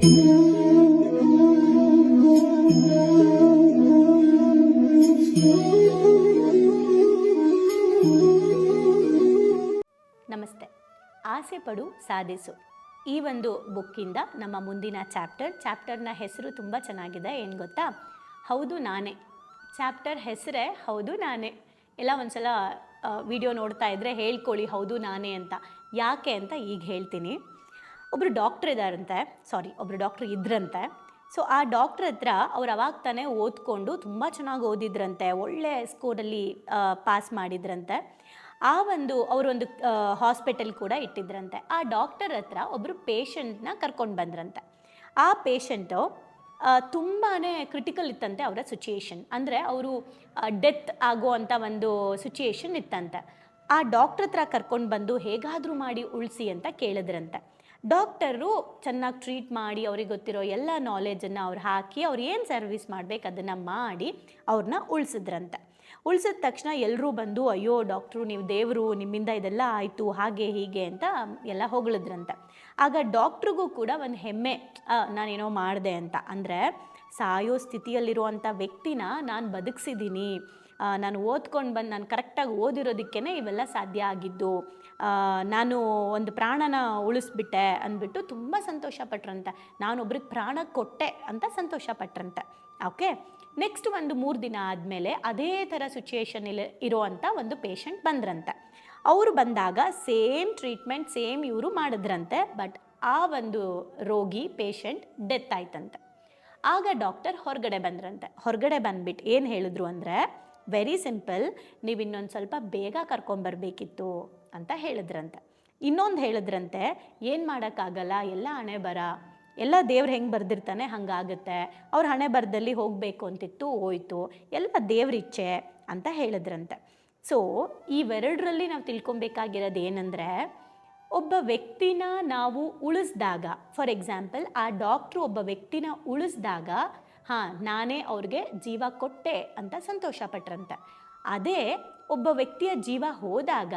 ನಮಸ್ತೆ. ಆಸೆ ಪಡು ಸಾಧಿಸು ಈ ಒಂದು ಬುಕ್ಕಿಂದ ನಮ್ಮ ಮುಂದಿನ ಚಾಪ್ಟರ್ ಚಾಪ್ಟರ್ನ ಹೆಸರು ತುಂಬ ಚೆನ್ನಾಗಿದೆ, ಏನು ಗೊತ್ತಾ? ಹೌದು, ನಾನೇ. ಚಾಪ್ಟರ್ ಹೆಸರೇ, ಹೌದು, ನಾನೇ. ಎಲ್ಲ ಒಂದ್ಸಲ ವಿಡಿಯೋ ನೋಡ್ತಾ ಇದ್ದರೆ ಹೇಳ್ಕೊಳ್ಳಿ, ಹೌದು, ನಾನೇ ಅಂತ. ಯಾಕೆ ಅಂತ ಈಗ ಹೇಳ್ತೀನಿ. ಒಬ್ಬರು ಡಾಕ್ಟ್ರ್ ಇದ್ದಾರಂತೆ ಸಾರಿ ಒಬ್ಬರು ಡಾಕ್ಟ್ರ್ ಇದ್ರಂತೆ. ಸೊ ಆ ಡಾಕ್ಟ್ರ್ ಹತ್ರ ಅವ್ರು ಅವಾಗ ತಾನೇ ಓದ್ಕೊಂಡು ತುಂಬ ಚೆನ್ನಾಗಿ ಓದಿದ್ರಂತೆ, ಒಳ್ಳೆ ಸ್ಕೋರಲ್ಲಿ ಪಾಸ್ ಮಾಡಿದ್ರಂತೆ. ಆ ಒಂದು ಅವರೊಂದು ಹಾಸ್ಪಿಟಲ್ ಕೂಡ ಇಟ್ಟಿದ್ರಂತೆ. ಆ ಡಾಕ್ಟರ್ ಹತ್ರ ಒಬ್ಬರು ಪೇಷಂಟ್ನ ಕರ್ಕೊಂಡು ಬಂದ್ರಂತೆ. ಆ ಪೇಷಂಟು ತುಂಬಾ ಕ್ರಿಟಿಕಲ್ ಇತ್ತಂತೆ ಅವರ ಸಿಚುಯೇಷನ್ ಅಂದರೆ ಅವರು ಡೆತ್ ಆಗೋ ಒಂದು ಸಿಚುಯೇಷನ್ ಇತ್ತಂತೆ. ಆ ಡಾಕ್ಟ್ರ್ ಹತ್ರ ಕರ್ಕೊಂಡು ಬಂದು ಹೇಗಾದರೂ ಮಾಡಿ ಉಳಿಸಿ ಅಂತ ಕೇಳಿದ್ರಂತೆ. ಡಾಕ್ಟರು ಚೆನ್ನಾಗಿ ಟ್ರೀಟ್ ಮಾಡಿ ಅವ್ರಿಗೆ ಗೊತ್ತಿರೋ ಎಲ್ಲ ನಾಲೆಜನ್ನು ಅವ್ರು ಹಾಕಿ ಅವ್ರು ಏನು ಸರ್ವಿಸ್ ಮಾಡಬೇಕು ಅದನ್ನು ಮಾಡಿ ಅವ್ರನ್ನ ಉಳಿಸಿದ್ರಂತೆ. ಉಳಿಸಿದ ತಕ್ಷಣ ಎಲ್ಲರೂ ಬಂದು, ಅಯ್ಯೋ ಡಾಕ್ಟ್ರು, ನೀವು ದೇವರು, ನಿಮ್ಮಿಂದ ಇದೆಲ್ಲ ಆಯಿತು, ಹಾಗೆ, ಹೀಗೆ ಅಂತ ಎಲ್ಲ ಹೊಗಳಿದ್ರಂತೆ. ಆಗ ಡಾಕ್ಟ್ರಿಗೂ ಕೂಡ ಒಂದು ಹೆಮ್ಮೆ ನಾನೇನೋ ಮಾಡಿದೆ ಅಂತ. ಅಂದರೆ ಸಾಯೋ ಸ್ಥಿತಿಯಲ್ಲಿರುವಂಥ ವ್ಯಕ್ತಿನ ನಾನು ಬದುಕಿಸಿದ್ದೀನಿ ನಾನು ಓದ್ಕೊಂಡು ಬಂದು ನಾನು ಕರೆಕ್ಟಾಗಿ ಓದಿರೋದಕ್ಕೇ ಇವೆಲ್ಲ ಸಾಧ್ಯ ಆಗಿದ್ದು. ನಾನು ಒಂದು ಪ್ರಾಣನ ಉಳಿಸ್ಬಿಟ್ಟೆ ಅಂದ್ಬಿಟ್ಟು ತುಂಬ ಸಂತೋಷ ಪಟ್ರಂತೆ ನಾನೊಬ್ರಿಗೆ ಪ್ರಾಣ ಕೊಟ್ಟೆ ಅಂತ ಸಂತೋಷ ಪಟ್ರಂತೆ ಓಕೆ? ನೆಕ್ಸ್ಟ್ ಒಂದು ಮೂರು ದಿನ ಆದಮೇಲೆ ಅದೇ ಥರ ಸಿಚುಯೇಷನ್ ಇರೋವಂಥ ಒಂದು ಪೇಷಂಟ್ ಬಂದ್ರಂತೆ. ಅವರು ಬಂದಾಗ ಸೇಮ್ ಟ್ರೀಟ್ಮೆಂಟ್ ಸೇಮ್ ಇವರು ಮಾಡಿದ್ರಂತೆ ಬಟ್ ಆ ಒಂದು ರೋಗಿ ಪೇಷಂಟ್ ಡೆತ್ ಆಯ್ತಂತೆ. ಆಗ ಡಾಕ್ಟರ್ ಹೊರಗಡೆ ಬಂದ್ರಂತೆ. ಹೊರಗಡೆ ಬಂದ್ಬಿಟ್ಟು ಏನು ಹೇಳಿದ್ರು ಅಂದರೆ ವೆರಿ ಸಿಂಪಲ್ ನೀವು ಇನ್ನೊಂದು ಸ್ವಲ್ಪ ಬೇಗ ಕರ್ಕೊಂಬರ್ಬೇಕಿತ್ತು ಅಂತ ಹೇಳಿದ್ರಂತೆ. ಇನ್ನೊಂದು ಹೇಳಿದ್ರಂತೆ, ಏನು ಮಾಡೋಕ್ಕಾಗಲ್ಲ? ಎಲ್ಲ ಹಣೆ ಬರ. ಎಲ್ಲ ದೇವ್ರು ಹೆಂಗೆ ಬರ್ದಿರ್ತಾನೆ ಹಂಗಾಗುತ್ತೆ. ಅವ್ರ ಹಣೆ ಬರದಲ್ಲಿ ಹೋಗಬೇಕು ಅಂತಿತ್ತು, ಹೋಯ್ತು. ಎಲ್ಲ ದೇವ್ರ ಇಚ್ಛೆ ಅಂತ ಹೇಳಿದ್ರಂತೆ. ಸೊ ಇವೆರಡರಲ್ಲಿ ನಾವು ತಿಳ್ಕೊಬೇಕಾಗಿರೋದು ಏನಂದರೆ, ಒಬ್ಬ ವ್ಯಕ್ತಿನ ನಾವು ಉಳಿಸ್ದಾಗ ಫಾರ್ ಎಕ್ಸಾಂಪಲ್ ಆ ಡಾಕ್ಟ್ರು ಒಬ್ಬ ವ್ಯಕ್ತಿನ ಉಳಿಸ್ದಾಗ ಹಾಂ, ನಾನೇ ಅವ್ರಿಗೆ ಜೀವ ಕೊಟ್ಟೆ ಅಂತ ಸಂತೋಷ ಪಟ್ರಂತೆ. ಅದೇ ಒಬ್ಬ ವ್ಯಕ್ತಿಯ ಜೀವ ಹೋದಾಗ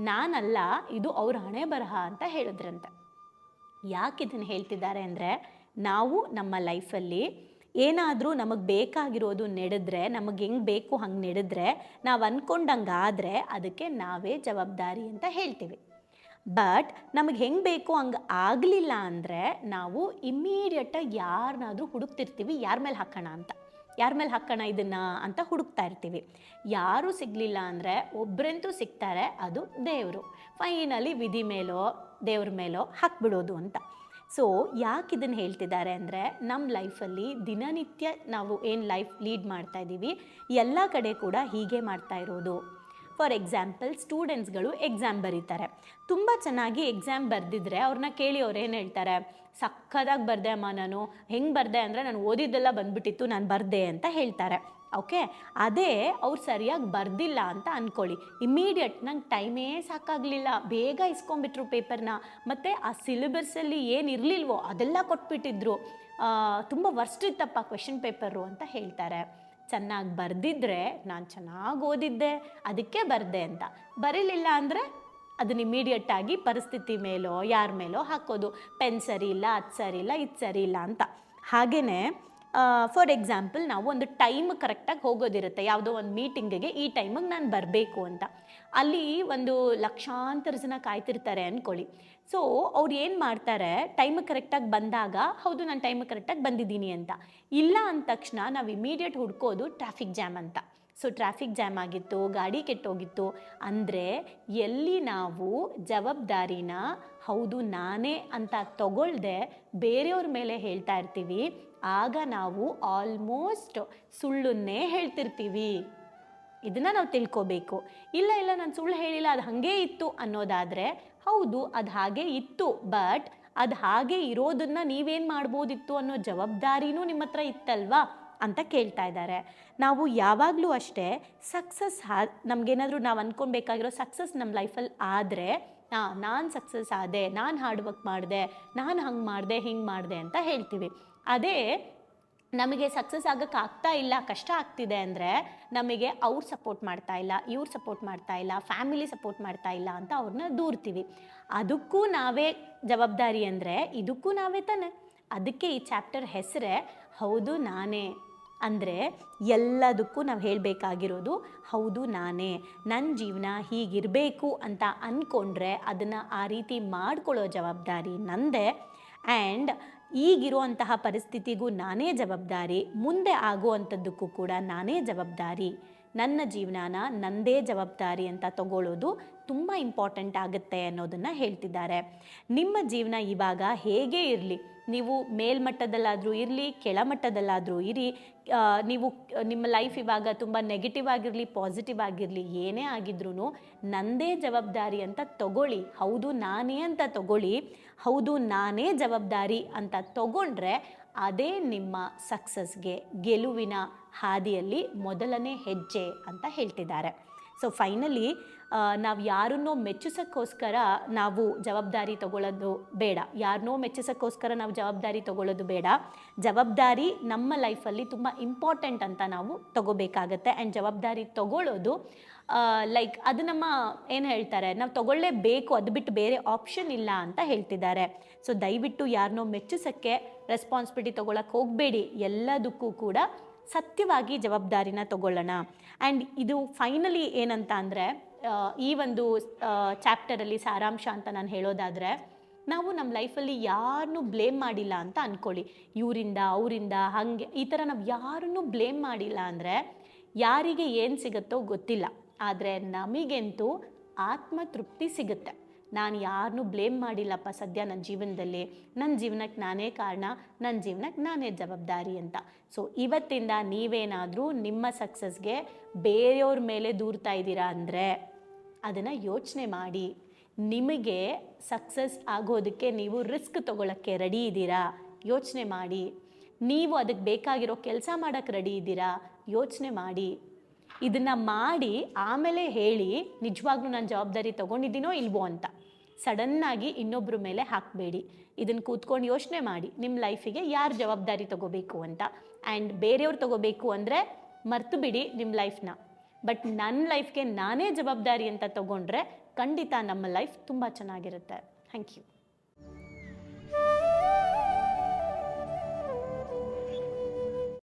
ನಾನಲ್ಲ, ಇದು ಅವ್ರ ಹಣೆ ಬರಹ ಅಂತ ಹೇಳಿದ್ರಂತೆ. ಯಾಕೆ ಇದನ್ನು ಹೇಳ್ತಿದ್ದಾರೆ ಅಂದರೆ, ನಾವು ನಮ್ಮ ಲೈಫಲ್ಲಿ ಏನಾದರೂ ನಮಗೆ ಬೇಕಾಗಿರೋದು ನಡೆದ್ರೆ, ನಮಗೆ ಹೆಂಗೆ ಬೇಕು ಹಂಗೆ ನಡೆದ್ರೆ, ನಾವು ಅಂದ್ಕೊಂಡಂಗೆ ಆದರೆ ಅದಕ್ಕೆ ನಾವೇ ಜವಾಬ್ದಾರಿ ಅಂತ ಹೇಳ್ತೀವಿ. ಬಟ್ ನಮಗೆ ಹೆಂಗೆ ಬೇಕು ಹಂಗೆ ಆಗಲಿಲ್ಲ ಅಂದರೆ ನಾವು ಇಮ್ಮಿಡಿಯೇಟಾಗಿ ಯಾರನ್ನಾದರೂ ಹುಡುಕ್ತಿರ್ತೀವಿ, ಯಾರ ಮೇಲೆ ಹಾಕೋಣ ಅಂತ. ಯಾರ ಮೇಲೆ ಹಾಕೋಣ ಇದನ್ನು ಅಂತ ಹುಡುಕ್ತಾ ಇರ್ತೀವಿ. ಯಾರೂ ಸಿಗಲಿಲ್ಲ ಅಂದರೆ ಒಬ್ಬರಂತೂ ಸಿಗ್ತಾರೆ, ಅದು ದೇವರು. ಫೈನಲಿ ವಿಧಿ ಮೇಲೋ, ದೇವ್ರ ಮೇಲೋ ಹಾಕ್ಬಿಡೋದು ಅಂತ. ಸೊ ಯಾಕೆ ಇದನ್ನು ಹೇಳ್ತಿದ್ದಾರೆ ಅಂದರೆ ನಮ್ಮ ಲೈಫಲ್ಲಿ ದಿನನಿತ್ಯ ನಾವು ಏನು ಲೈಫ್ ಲೀಡ್ ಮಾಡ್ತಾ ಇದ್ದೀವಿ ಎಲ್ಲ ಕಡೆ ಕೂಡ ಹೀಗೆ ಮಾಡ್ತಾ ಇರೋದು. ಫಾರ್ ಎಕ್ಸಾಂಪಲ್ ಸ್ಟೂಡೆಂಟ್ಸ್ಗಳು ಎಕ್ಸಾಮ್ ಬರೀತಾರೆ. ತುಂಬ ಚೆನ್ನಾಗಿ ಎಕ್ಸಾಮ್ ಬರೆದಿದ್ರೆ ಅವ್ರನ್ನ ಕೇಳಿ ಅವ್ರು ಏನು ಹೇಳ್ತಾರೆ? ಸಕ್ಕದಾಗಿ ಬರ್ದೆ ಅಮ್ಮ ನಾನು. ಹೆಂಗೆ ಬರ್ದೆ ಅಂದರೆ ನಾನು ಓದಿದ್ದೆಲ್ಲ ಬಂದ್ಬಿಟ್ಟಿತ್ತು, ನಾನು ಬರ್ದೆ ಅಂತ ಹೇಳ್ತಾರೆ. ಓಕೆ ಅದೇ ಅವ್ರು ಸರಿಯಾಗಿ ಬರ್ದಿಲ್ಲ ಅಂತ ಅಂದ್ಕೊಳ್ಳಿ ಇಮ್ಮಿಡಿಯೇಟ್ ನಂಗೆ ಟೈಮೇ ಸಾಕಾಗಲಿಲ್ಲ. ಬೇಗ ಇಸ್ಕೊಂಬಿಟ್ರು ಪೇಪರ್ನ. ಮತ್ತು ಆ ಸಿಲೆಬಸ್ಸಲ್ಲಿ ಏನು ಇರಲಿಲ್ವೋ ಅದೆಲ್ಲ ಕೊಟ್ಬಿಟ್ಟಿದ್ರು. ತುಂಬ ವರ್ಸ್ಟ್ ಇತ್ತಪ್ಪ ಕ್ವೆಶನ್ ಪೇಪರು ಅಂತ ಹೇಳ್ತಾರೆ. ಚೆನ್ನಾಗಿ ಬರೆದಿದ್ರೆ ನಾನು ಚೆನ್ನಾಗಿ ಓದಿದ್ದೆ, ಅದಕ್ಕೆ ಬರೆದೆ ಅಂತ. ಬರೀಲಿಲ್ಲ ಅಂದರೆ ಅದನ್ನ ಇಮಿಡಿಯೇಟ್ ಆಗಿ ಪರಿಸ್ಥಿತಿ ಮೇಲೋ, ಯಾರ ಮೇಲೋ ಹಾಕೋದು. ಪೆನ್ ಸರಿ ಇಲ್ಲ ಅದು ಸರಿ ಇಲ್ಲ ಇದು ಸರಿ ಇಲ್ಲ ಅಂತ. ಹಾಗೆಯೇ ಫಾರ್ ಎಕ್ಸಾಂಪಲ್ ನಾವು ಒಂದು ಟೈಮ್ ಕರೆಕ್ಟಾಗಿ ಹೋಗೋದಿರುತ್ತೆ. ಯಾವುದೋ ಒಂದು ಮೀಟಿಂಗಿಗೆ ಈ ಟೈಮಿಗೆ ನಾನು ಬರಬೇಕು ಅಂತ. ಅಲ್ಲಿ ಒಂದು ಲಕ್ಷಾಂತರ ಜನ ಕಾಯ್ತಿರ್ತಾರೆ ಅಂದ್ಕೊಳ್ಳಿ ಸೊ ಅವ್ರು ಏನು ಮಾಡ್ತಾರೆ? ಟೈಮ್ ಕರೆಕ್ಟಾಗಿ ಬಂದಾಗ, ಹೌದು, ನಾನು ಟೈಮ್ ಕರೆಕ್ಟಾಗಿ ಬಂದಿದ್ದೀನಿ ಅಂತ. ಇಲ್ಲ ಅಂದ ತಕ್ಷಣ ನಾವು ಇಮಿಡಿಯೇಟ್ ಹುಡ್ಕೋದು ಟ್ರಾಫಿಕ್ ಜಾಮ್ ಅಂತ. ಸೊ ಟ್ರಾಫಿಕ್ ಜಾಮ್ ಆಗಿತ್ತು, ಗಾಡಿ ಕೆಟ್ಟೋಗಿತ್ತು. ಅಂದರೆ ಎಲ್ಲಿ ನಾವು ಜವಾಬ್ದಾರಿನ, ಹೌದು ನಾನೇ ಅಂತ ತಗೊಳ್ದೆ ಬೇರೆಯವ್ರ ಮೇಲೆ ಹೇಳ್ತಾ ಇರ್ತೀವಿ, ಆಗ ನಾವು ಆಲ್ಮೋಸ್ಟ್ ಸುಳ್ಳನ್ನೇ ಹೇಳ್ತಿರ್ತೀವಿ. ಇದನ್ನು ನಾವು ತಿಳ್ಕೊಬೇಕು. ಇಲ್ಲ ಇಲ್ಲ, ನಾನು ಸುಳ್ಳು ಹೇಳಿಲ್ಲ, ಅದು ಹಾಗೇ ಇತ್ತು ಅನ್ನೋದಾದರೆ, ಹೌದು, ಅದು ಹಾಗೆ ಇತ್ತು ಬಟ್ ಅದು ಹಾಗೆ ಇರೋದನ್ನು ನೀವೇನು ಮಾಡ್ಬೋದಿತ್ತು ಅನ್ನೋ ಜವಾಬ್ದಾರಿನೂ ನಿಮ್ಮ ಹತ್ರ ಇತ್ತಲ್ವಾ? ಅಂತ ಕೇಳ್ತಾ ಇದ್ದಾರೆ. ನಾವು ಯಾವಾಗಲೂ ಅಷ್ಟೇ ಸಕ್ಸಸ್ ಹಾ, ನಮಗೇನಾದರೂ ನಾವು ಅಂದ್ಕೊಬೇಕಾಗಿರೋ ಸಕ್ಸಸ್ ನಮ್ಮ ಲೈಫಲ್ಲಿ ಆದರೆ ನಾನು ಸಕ್ಸಸ್ ಆದೆ, ನಾನು ಹಾರ್ಡ್ ವರ್ಕ್ ಮಾಡಿದೆ, ನಾನು ಹಂಗೆ ಮಾಡಿದೆ, ಹಿಂಗೆ ಮಾಡಿದೆ ಅಂತ ಹೇಳ್ತೀವಿ. ಅದೇ ನಮಗೆ ಸಕ್ಸಸ್ ಆಗೋಕ್ಕೆ ಆಗ್ತಾ ಇಲ್ಲ, ಕಷ್ಟ ಆಗ್ತಿದೆ ಅಂದರೆ ನಮಗೆ ಅವ್ರು ಸಪೋರ್ಟ್ ಮಾಡ್ತಾ ಇಲ್ಲ, ಇವ್ರು ಸಪೋರ್ಟ್ ಮಾಡ್ತಾ ಇಲ್ಲ ಫ್ಯಾಮಿಲಿ ಸಪೋರ್ಟ್ ಮಾಡ್ತಾ ಇಲ್ಲ ಅಂತ ಅವ್ರನ್ನ ದೂರ್ತೀವಿ. ಅದಕ್ಕೂ ನಾವೇ ಜವಾಬ್ದಾರಿ ಅಂದರೆ ಇದಕ್ಕೂ ನಾವೇ ತಾನೆ. ಅದಕ್ಕೆ ಈ ಚಾಪ್ಟರ್ ಹೆಸರೇ ಹೌದು ನಾನೇ. ಅಂದರೆ ಎಲ್ಲದಕ್ಕೂ ನಾವು ಹೇಳಬೇಕಾಗಿರೋದು ಹೌದು ನಾನೇ. ನನ್ನ ಜೀವನ ಹೀಗಿರಬೇಕು ಅಂತ ಅಂದ್ಕೊಂಡ್ರೆ ಅದನ್ನು ಆ ರೀತಿ ಮಾಡ್ಕೊಳ್ಳೋ ಜವಾಬ್ದಾರಿ ನಂದೇ. ಆ್ಯಂಡ್ ಈಗಿರುವಂತಹ ಪರಿಸ್ಥಿತಿಗೂ ನಾನೇ ಜವಾಬ್ದಾರಿ, ಮುಂದೆ ಆಗುವಂಥದ್ದಕ್ಕೂ ಕೂಡ ನಾನೇ ಜವಾಬ್ದಾರಿ. ನನ್ನ ಜೀವನಾನ ನಂದೇ ಜವಾಬ್ದಾರಿ ಅಂತ ತಗೊಳ್ಳೋದು ತುಂಬ ಇಂಪಾರ್ಟೆಂಟ್ ಆಗುತ್ತೆ ಅನ್ನೋದನ್ನು ಹೇಳ್ತಿದ್ದಾರೆ. ನಿಮ್ಮ ಜೀವನ ಇವಾಗ ಹೇಗೆ ಇರಲಿ? ನೀವು ಮೇಲ್ಮಟ್ಟದಲ್ಲಾದರೂ ಇರಲಿ, ಕೆಳಮಟ್ಟದಲ್ಲಾದರೂ ಇರಿ ನೀವು ನಿಮ್ಮ ಲೈಫ್ ಇವಾಗ ತುಂಬ ನೆಗೆಟಿವ್ ಆಗಿರಲಿ ಪಾಸಿಟಿವ್ ಆಗಿರಲಿ, ಏನೇ ಆಗಿದ್ರೂ ನಂದೇ ಜವಾಬ್ದಾರಿ ಅಂತ ತಗೊಳ್ಳಿ. ಹೌದು ನಾನೇ ಅಂತ ತಗೊಳ್ಳಿ, ಹೌದು ನಾನೇ ಜವಾಬ್ದಾರಿ ಅಂತ ತಗೊಂಡ್ರೆ ಅದೇ ನಿಮ್ಮ ಸಕ್ಸಸ್ಗೆ ಗೆಲುವಿನ ಹಾದಿಯಲ್ಲಿ ಮೊದಲನೇ ಹೆಜ್ಜೆ ಅಂತ ಹೇಳ್ತಿದ್ದಾರೆ. ಸೊ ಫೈನಲಿ ನಾವು ಯಾರನ್ನೋ ಮೆಚ್ಚಿಸೋಕ್ಕೋಸ್ಕರ ನಾವು ಜವಾಬ್ದಾರಿ ತಗೊಳ್ಳೋದು ಬೇಡ. ಯಾರನ್ನೋ ಮೆಚ್ಚಿಸೋಕ್ಕೋಸ್ಕರ ನಾವು ಜವಾಬ್ದಾರಿ ತಗೊಳ್ಳೋದು ಬೇಡ. ಜವಾಬ್ದಾರಿ ನಮ್ಮ ಲೈಫಲ್ಲಿ ತುಂಬ ಇಂಪಾರ್ಟೆಂಟ್ ಅಂತ ನಾವು ತಗೋಬೇಕಾಗತ್ತೆ. ಆ್ಯಂಡ್ ಜವಾಬ್ದಾರಿ ತಗೊಳ್ಳೋದು ಲೈಕ್ ಅದು ನಮ್ಮ ಏನು ಹೇಳ್ತಾರೆ, ನಾವು ತಗೊಳ್ಳೇಬೇಕು, ಅದು ಬಿಟ್ಟು ಬೇರೆ ಆಪ್ಷನ್ ಇಲ್ಲ ಅಂತ ಹೇಳ್ತಿದ್ದಾರೆ. ಸೊ ದಯವಿಟ್ಟು ಯಾರನ್ನೋ ಮೆಚ್ಚಿಸೋಕ್ಕೆ ರೆಸ್ಪಾನ್ಸಿಬಿಲಿಟಿ ತೊಗೊಳಕ್ಕೆ ಹೋಗಬೇಡಿ. ಎಲ್ಲದಕ್ಕೂ ಕೂಡ ಸತ್ಯವಾಗಿ ಜವಾಬ್ದಾರಿನ ತಗೊಳ್ಳೋಣ. ಆ್ಯಂಡ್ ಇದು ಫೈನಲಿ ಏನಂತ ಅಂದರೆ ಈ ಒಂದು ಚಾಪ್ಟರಲ್ಲಿ ಸಾರಾಂಶ ಅಂತ ನಾನು ಹೇಳೋದಾದರೆ, ನಾವು ನಮ್ಮ ಲೈಫಲ್ಲಿ ಯಾರನ್ನು ಬ್ಲೇಮ್ ಮಾಡಿಲ್ಲ ಅಂತ ಅಂದ್ಕೊಳ್ಳಿ ಇವರಿಂದ, ಅವರಿಂದ, ಹಾಗೆ ಈ ಥರ ನಾವು ಯಾರನ್ನು ಬ್ಲೇಮ್ ಮಾಡಿಲ್ಲ ಅಂದರೆ ಯಾರಿಗೆ ಏನು ಸಿಗುತ್ತೋ ಗೊತ್ತಿಲ್ಲ. ಆದರೆ ನಮಗಂತೂ ಆತ್ಮತೃಪ್ತಿ ಸಿಗುತ್ತೆ. ನಾನು ಯಾರನ್ನೂ ಬ್ಲೇಮ್ ಮಾಡಿಲ್ಲಪ್ಪ ಸದ್ಯ ನನ್ನ ಜೀವನದಲ್ಲಿ. ನನ್ನ ಜೀವನಕ್ಕೆ ನಾನೇ ಕಾರಣ ನನ್ನ ಜೀವನಕ್ಕೆ ನಾನೇ ಜವಾಬ್ದಾರಿ ಅಂತ. ಸೊ ಇವತ್ತಿಂದ ನೀವೇನಾದರೂ ನಿಮ್ಮ ಸಕ್ಸಸ್ಗೆ ಬೇರೆಯವ್ರ ಮೇಲೆ ದೂರ್ತಾ ಇದ್ದೀರಾ ಅಂದರೆ ಅದನ್ನು ಯೋಚನೆ ಮಾಡಿ. ನಿಮಗೆ ಸಕ್ಸಸ್ ಆಗೋದಕ್ಕೆ ನೀವು ರಿಸ್ಕ್ ತೊಗೊಳಕ್ಕೆ ರೆಡಿ ಇದ್ದೀರಾ? ಯೋಚನೆ ಮಾಡಿ. ನೀವು ಅದಕ್ಕೆ ಬೇಕಾಗಿರೋ ಕೆಲಸ ಮಾಡೋಕ್ಕೆ ರೆಡಿ ಇದ್ದೀರಾ? ಯೋಚನೆ ಮಾಡಿ. ಇದನ್ನು ಮಾಡಿ ಆಮೇಲೆ ಹೇಳಿ, ನಿಜವಾಗ್ಲೂ ನಾನು ಜವಾಬ್ದಾರಿ ತೊಗೊಂಡಿದ್ದೀನೋ ಇಲ್ವೋ ಅಂತ ಸಡನ್ನಾಗಿ ಇನ್ನೊಬ್ಬರ ಮೇಲೆ ಹಾಕಬೇಡಿ. ಇದನ್ನು ಕೂತ್ಕೊಂಡು ಯೋಚನೆ ಮಾಡಿ ನಿಮ್ಮ ಲೈಫಿಗೆ ಯಾರು ಜವಾಬ್ದಾರಿ ತಗೋಬೇಕು ಅಂತ. ಆ್ಯಂಡ್ ಬೇರೆಯವ್ರು ತಗೋಬೇಕು ಅಂದರೆ ಮರ್ತು ಬಿಡಿ ನಿಮ್ಮ ಲೈಫ್ನ. ಬಟ್ ನನ್ನ ಲೈಫ್ಗೆ ನಾನೇ ಜವಾಬ್ದಾರಿ ಅಂತ ತೊಗೊಂಡ್ರೆ ಖಂಡಿತ ನಮ್ಮ ಲೈಫ್ ತುಂಬ ಚೆನ್ನಾಗಿರುತ್ತೆ. Thank you.